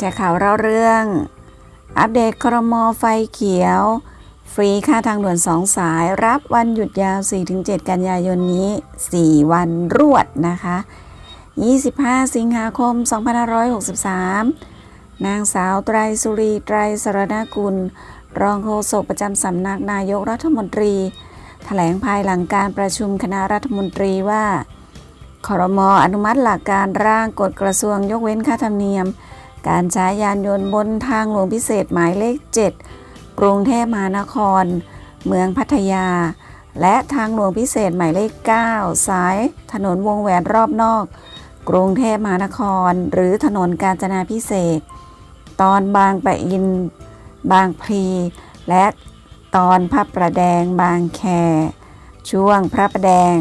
ชร์ข่าวเล่าเรื่อง อัปเดตครมไฟเขียว ฟรีค่าทางด่วนสองสาย รับวันหยุดยาว 4-7 กันยายนนี้ 4 วันรวดนะคะ 25 สิงหาคม 2563 นางสาวไตรสุรีไตรสรณกุล รองโฆษกประจำสำนักนายกรัฐมนตรีแถลงภายหลังการประชุมคณะรัฐมนตรีว่าครมอนุมัติหลักการร่างกฎกระทรวงยกเว้นค่าธรรมเนียม การใช้ยานยนต์บนทางหลวงพิเศษหมายเลข 7 กรุงเทพมหานคร เมืองพัทยา และทางหลวงพิเศษหมายเลข 9 สายถนนวงแหวนรอบนอก กรุงเทพมหานคร หรือถนนกาญจนาพิเศษ ตอนบางปะอิน บางพลี และตอนพระประแดงบางแค ช่วงพระประแดง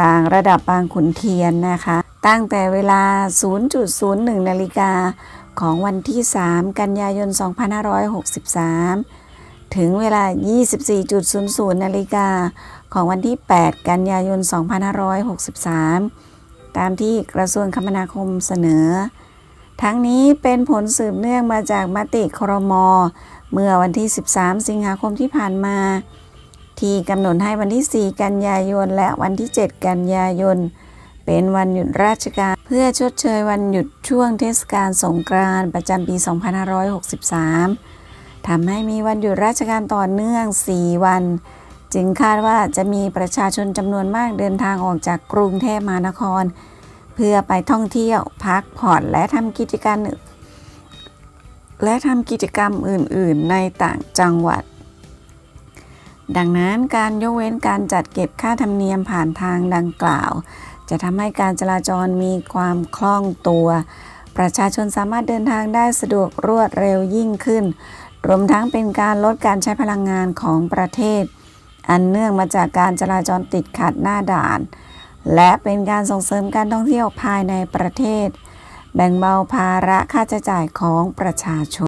ต่างระดับบางขุนเทียนนะคะ ตั้งแต่เวลา 0.01 นาฬิกา ของวันที่ 3 กันยายน 2563 ถึงเวลา 24.00 นาฬิกาของวันที่ 8 กันยายน 2563 ตามที่กระทรวงคมนาคมเสนอ ทั้งนี้เป็นผลสืบเนื่องมาจากมติครม เมื่อวันที่ 13 สิงหาคมที่ผ่านมา ที่กำหนดให้วันที่ 4 กันยายน และวันที่ 7 กันยายน เป็นวันหยุดราชการ เพื่อชดเชยวันหยุดช่วงเทศกาลสงกรานต์ประจำปี 2563 ทำให้มีวันหยุดราชการต่อเนื่อง 4 วัน จึงคาดว่าจะมีประชาชนจำนวนมากเดินทางออกจากกรุงเทพมหานคร เพื่อไปท่องเที่ยวพักผ่อนและทำกิจการมและทำกิจกรรมอื่น ๆ ในต่างจังหวัด ดังนั้นการยกเว้นการจัดเก็บค่าธรรมเนียมผ่านทางดังกล่าว จะทำให้การจราจรมีความคล่องตัว ประชาชนสามารถเดินทางได้สะดวกรวดเร็วยิ่งขึ้น รวมทั้งเป็นการลดการใช้พลังงานของประเทศ อันเนื่องมาจากการจราจรติดขัดหน้าด่าน และเป็นการส่งเสริมการท่องเที่ยวภายในประเทศ แบ่งเบาภาระค่าใช้จ่ายของประชาชน